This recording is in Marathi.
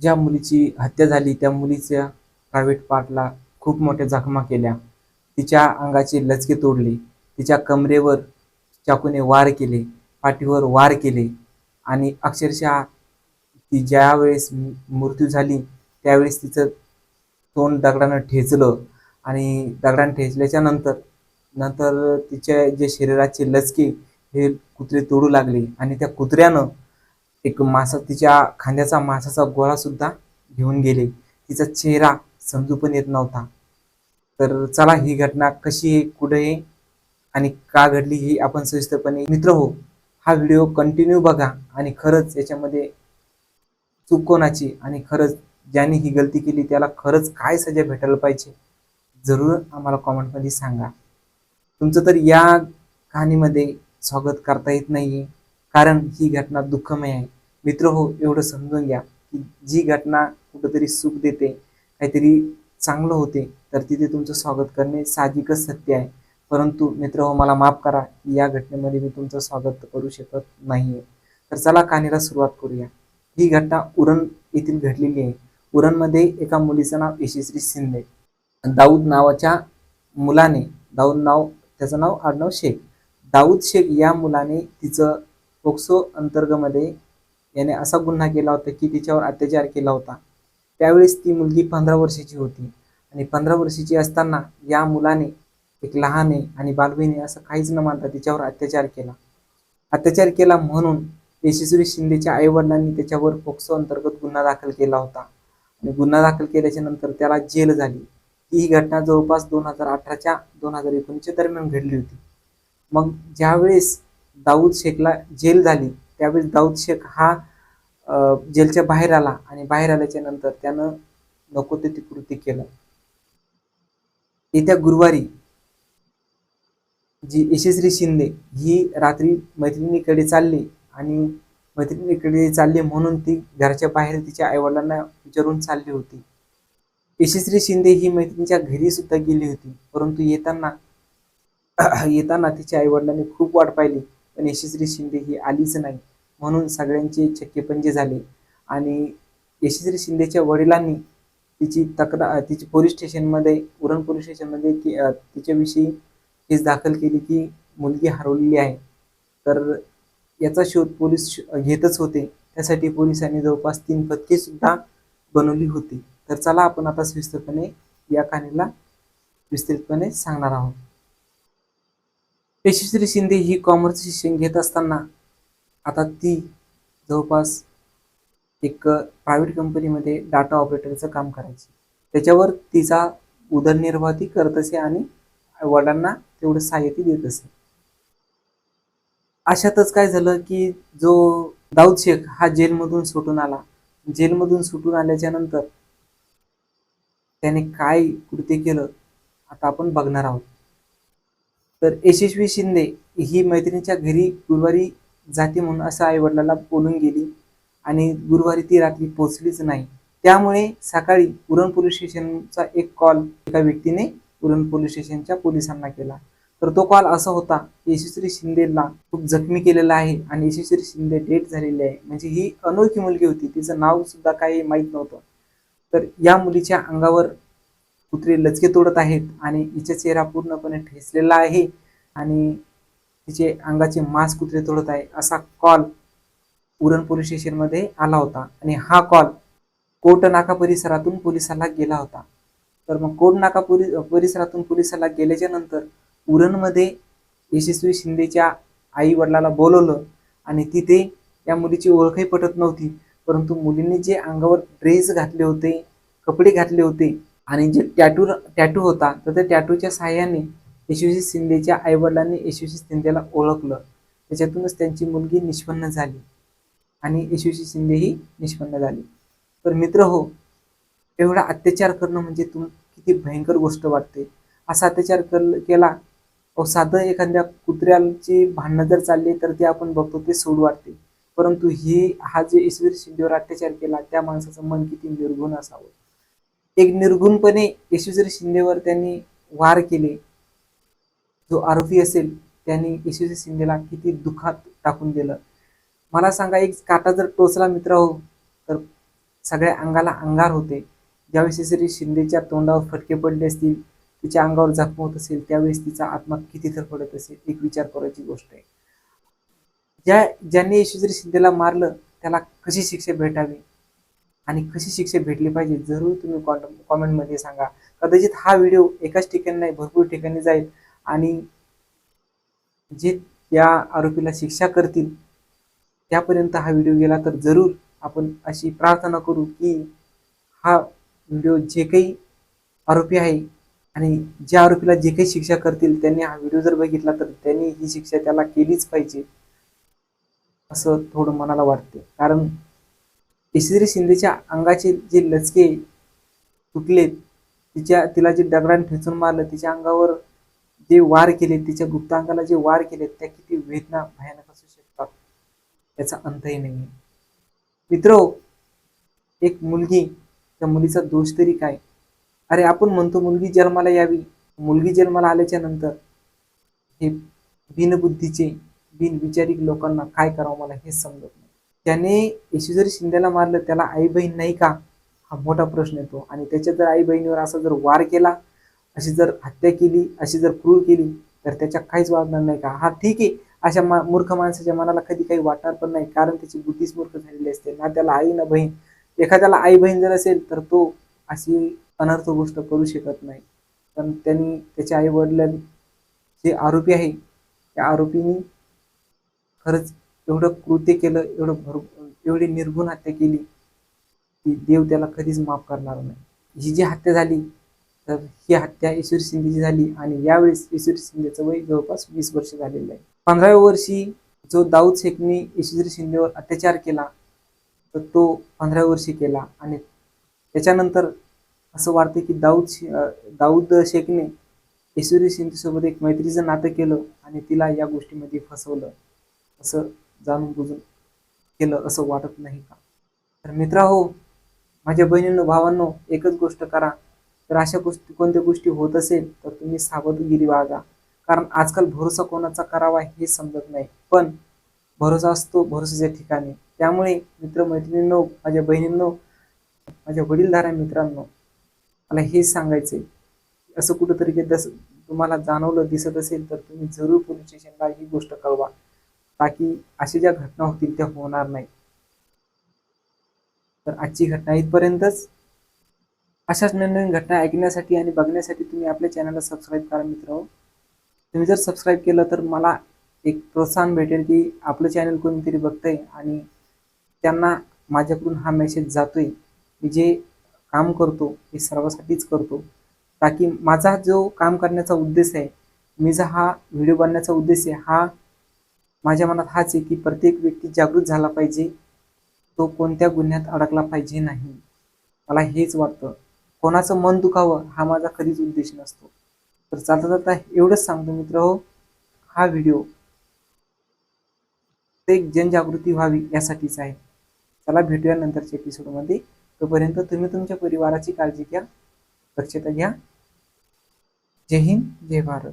ज्या मुलीची हत्या झाली त्या मुलीच्या प्रायव्हेट पार्टला खूप मोठ्या जखमा केल्या. तिच्या अंगाचे लचके तोडले. तिच्या कमरेवर चाकूने वार केले पाठीवर वार केले आणि अक्षरशः ती ज्यावेळेस मृत्यू झाली त्यावेळेस तिचं तोंड दगडानं ठेचलं आणि दगडानं ठेचल्याच्या नंतर नंतर तिच्या जे शरीराचे लचके हे कुत्रे तोडू लागले आणि त्या कुत्र्यानं एक मासा तिच्या खांद्याचा मासाचा गोळा सुद्धा घेऊन गेले. तिचा चेहरा समजू पण येत नव्हता. तर चला ही घटना कशी आहे कुठे आहे आणि का घडली ही आपण सविस्तरपणे मित्र हो हा व्हिडिओ कंटिन्यू बघा आणि खरंच याच्यामध्ये चूक कोणाची आणि खरंच ज्याने ही गलती केली त्याला खरंच काय सजा भेटायला पाहिजे जरूर आम्हाला कॉमेंटमध्ये सांगा. तुमचं तर या कहाणीमध्ये स्वागत करता येत नाही आहे कारण ही घटना दुःखमय आहे. मित्र हो एवढं समजून घ्या की जी घटना कुठंतरी सुख देते काहीतरी चांगलं होते तर तिथे तुमचं स्वागत करणे साहजिकच सत्य आहे. परंतु मित्र हो मला माफ करा की या घटनेमध्ये मी तुमचं स्वागत करू शकत नाहीये. तर चला कहाणीला सुरुवात करूया. ही घटना उरण येथील घडलेली आहे. उरणमध्ये एका मुलीचं नाव यशस्वी शिंदे. दाऊद नावाच्या मुलाने दाऊद नाव त्याचं नाव आडनाव शेख. दाऊद शेख या मुलाने तिचं पोक्सो अंतर्गमध्ये याने असा गुन्हा केला होता की तिच्यावर अत्याचार केला होता. त्यावेळेस ती मुलगी पंधरा वर्षाची होती आणि पंधरा वर्षाची असताना या मुलाने एक लहान आहे आणि बालबहिणी असं काहीच न मानता तिच्यावर अत्याचार केला. अत्याचार केला म्हणून यशस्वी शिंदेच्या आईवडिलांनी त्याच्यावर पोक्सो अंतर्गत गुन्हा दाखल केला होता. आणि गुन्हा दाखल केल्याच्यानंतर त्याला जेल झाली. ही घटना जवळपास दोन हजार अठराच्या दोन हजार एकोणीसच्या दरम्यान घडली होती. मग ज्यावेळेस दाऊद शेखला जेल झाली. त्यावेळेस दाऊद शेख हा जेलच्या बाहेर आला आणि बाहेर आल्याच्यानंतर त्यानं नको ते ती कृती केलं. येत्या गुरुवारी जी यशस्वी शिंदे ही रात्री मैत्रिणीकडे चालली आणि मैत्रिणीकडे चालली म्हणून ती घराच्या बाहेर तिच्या आईवडिलांना विचारून चालली होती. यशस्वी शिंदे ही मैत्रिणीच्या घरी सुद्धा गेली होती. परंतु येताना येताना तिच्या आईवडिलांनी खूप वाट पाहिली. पण यशस्वी शिंदे ही आलीच नाही. म्हणून सगळ्यांचे छक्केपंजे झाले. आणि यशस्वी शिंदेच्या वडिलांनी तिची तक्रार तिची पोलीस स्टेशनमध्ये उरण पोलीस स्टेशनमध्ये की तिच्याविषयी केस दाखल केली की मुलगी हरवलेली आहे. तर याचा शोध पोलीस घेतच होते. त्यासाठी पोलिसांनी जवळपास तीन पथके सुद्धा बनवली होती. तर चला आपण आता सविस्तरपणे या कहाणीला विस्तृतपणे सांगणार आहोत. यशस्वी शिंदे ही कॉमर्स शिक्षण घेत असताना आता ती जवळपास एक प्रायव्हेट कंपनीमध्ये डाटा ऑपरेटरचं काम करायची. त्याच्यावर तिचा उदरनिर्वाह ती करत असे आणि वडिलांना तेवढं सहाय्य ती देत असे. अशातच काय झालं की जो दाऊद शेख हा जेलमधून सुटून आला. जेलमधून सुटून आल्याच्यानंतर त्याने काय कृत्य केलं आता आपण बघणार आहोत. तर यशस्वी शिंदे ही मैत्रिणीच्या घरी गुरुवारी जाते म्हणून असं आईवडिलाला बोलून गेली. आणि गुरुवारी ती रात्री पोहोचलीच नाही. त्यामुळे सकाळी उरण पोलीस स्टेशनचा एक कॉल एका व्यक्तीने उरण पोलीस स्टेशनच्या पोलिसांना केला. तर तो कॉल असा होता की यशस्वी शिंदेला खूप जखमी केलेला आहे आणि यशस्वी शिंदे डेट झालेली आहे. म्हणजे ही अनोळखी मुलगी होती तिचं नाव सुद्धा काही माहीत नव्हतं. तर या मुलीच्या अंगावर कुत्रे लचके तोडत आहेत आणि हिचा चेहरा पूर्णपणे ठेचलेला आहे आणि तिचे अंगाचे मांस कुत्रे तोडत आहे असा कॉल उरण पोलीस स्टेशनमध्ये आला होता. आणि हा कॉल कोटनाका परिसरातून पोलिसाला गेला होता. तर मग कोटनाका नाका परिसरातून पोलिसाला गेल्याच्यानंतर उरणमध्ये यशस्वी शिंदेच्या आई वडिलाला बोलवलं आणि तिथे या मुलीची ओळखही पटत नव्हती. परंतु मुलींनी जे अंगावर ड्रेस घातले होते कपडे घातले होते आणि जे टॅटू टॅटू होता तर त्या टॅटूच्या सहाय्याने यशस्वी शिंदेच्या आईवडिलांनी यशस्वी शिंदेला ओळखलं. त्याच्यातूनच त्यांची मुलगी निष्पन्न झाली. आणि यशस्वी शिंदे ही निष्पन्न झाली. तर मित्र हो एवढा अत्याचार करणं म्हणजे तुम किती भयंकर गोष्ट वाटते. असा अत्याचार कर केला अहो साधं एखाद्या कुत्र्याची भांडणं जर चालली तर ते आपण बघतो ते सोड वाटते. परंतु ही हा जे ईश्वर शिंदेवर अत्याचार केला त्या माणसाचं मन किती निर्गुण असावं. एक निर्गुणपणे यशस्वी शिंदेवर त्यांनी वार केले. जो आरोपी असेल त्यांनी यशस्वी शिंदेला किती दुःखात टाकून दिलं. मला सांगा एक काटा जर टोचला मित्र हो तर सगळ्या अंगाला अंगार होते. ज्यावेळेस श्री शिंदेच्या तोंडावर फटके पडले असतील तिच्या अंगावर जखम होत असेल त्यावेळेस तिचा आत्मा किती तर पडत असेल एक विचार करायची गोष्ट आहे. ज्या ज्यांनी यशस्वी शिंदेला मारलं त्याला कशी शिक्षा भेटावी? आणि कशी शिक्षा भेटली पाहिजे जरूर तुम्ही कॉमेंटमध्ये सांगा. कदाचित हा व्हिडिओ एकाच ठिकाणी नाही भरपूर ठिकाणी जाईल. आणि जे या आरोपीला शिक्षा करतील त्यापर्यंत हा व्हिडिओ गेला तर जरूर आपण अशी प्रार्थना करू की हा व्हिडिओ जे काही आरोपी आहे आणि ज्या आरोपीला जे काही शिक्षा करतील त्यांनी हा व्हिडिओ जर बघितला तर त्यांनी ही शिक्षा त्याला केलीच पाहिजे असं थोडं मनाला वाटते कारण यशस्वी शिंदेच्या अंगाचे जे लचके तुटलेत तिच्या तिला जे दगडाने ठेचून मारलं तिच्या अंगावर जे वार केले तिच्या गुप्तांगाला जे वार केले त्या किती वेदना भयानक असू शकतात त्याचा अंतही नाही मित्र एक मुलगी त्या मुलीचा दोष तरी काय? अरे आपण म्हणतो मुलगी जन्माला यावी मुलगी जन्माला आल्याच्यानंतर हे बिनबुद्धीचे बिनविचारिक लोकांना काय करावं मला हे समजत नाही. त्याने यशस्वी शिंदेला मारलं त्याला आई बहीण नाही का? हा मोठा प्रश्न येतो. आणि त्याच्या जर आई बहिणीवर असा जर वार केला अशी जर हत्या केली अशी जर क्रूर केली तर त्याच्या काहीच वागणार नाही का? हा ठीक आहे. अशा मा मूर्ख माणसाच्या मनाला कधी काही वाटणार पण नाही. कारण त्याची बुद्धीच मूर्ख झालेली असते. ना त्याला आई ना बहीण. एखाद्याला आई बहीण जर असेल तर तो अशी अनर्थ गोष्ट करू शकत नाही. पण त्यांनी त्याच्या आई वडिलांनी जे आरोपी आहे. त्या आरोपींनी खरंच एवढं कृत्य केलं एवढं भर एवढी निर्गुण हत्या केली की देव त्याला कधीच माफ करणार नाही. ही जी हत्या झाली तर ही हत्या ईश्वर शिंदेची झाली आणि यावेळेस ईश्वर शिंदेचं वय जवळपास वीस वर्ष झालेलं आहे. पंधराव्या वर्षी जो दाऊद शेखने ईश्वर शिंदेवर अत्याचार केला तर तो पंधराव्या वर्षी केला आणि त्याच्यानंतर असं वाटतं की दाऊद दाऊद शेखने ईश्वरी शिंदेसोबत एक मैत्रीचं नातं केलं आणि तिला या गोष्टीमध्ये फसवलं. असं जाणून बुजून केलं असं वाटत नाही का? तर मित्रा हो माझ्या बहिणींनो भावांनो एकच गोष्ट करा. तर अशा गोष्टी कोणत्या गोष्टी होत असेल तर तुम्ही सावधगिरी बाळगा. कारण आजकाल भरोसा कोणाचा करावा हे समजत नाही. पण भरोसा असतो भरोसाच्या ठिकाणी. त्यामुळे मित्रमैत्रिणींनो माझ्या बहिणींनो माझ्या वडीलधाऱ्या मित्रांनो मला हेच सांगायचं आहे असं कुठंतरी दस तुम्हाला जाणवलं दिसत असेल तर तुम्ही जरूर पोलीस स्टेशनला ही गोष्ट कळवा. ताकी अशा ज्या घटना होतील त्या होणार नाही. तर आजची घटना इथपर्यंतच. अशाच नवीन घटना ऐकण्यासाठी आणि बघण्यासाठी तुम्ही आपल्या चॅनलला सबस्क्राईब करा मित्र तुम्ही जर सबस्क्राईब केलं तर मला एक प्रोत्साहन भेटेल की आपलं चॅनल कोणीतरी बघतंय आणि त्यांना माझ्याकडून हा मेसेज जातोय. मी जे काम करतो हे सर्वासाठीच करतो. ताकी माझा जो काम करण्याचा उद्देश आहे मी जो हा व्हिडिओ बनण्याचा उद्देश आहे हा माझ्या मनात हाच आहे की प्रत्येक व्यक्ती जागृत झाला पाहिजे. तो कोणत्या गुन्ह्यात अडकला पाहिजे नाही. मला हेच वाटतं. कोणाचं मन दुखावं हा माझा कधीच उद्देश नसतो. तर चालता चालता एवढंच सांगतो मित्र हो हा व्हिडिओ प्रत्येक जनजागृती व्हावी यासाठीच आहे. चला भेटूया नंतरच्या एपिसोडमध्ये तोपर्यंत तुम्ही तुमच्या परिवाराची काळजी घ्या दक्षता घ्या. जय हिंद जय भारत.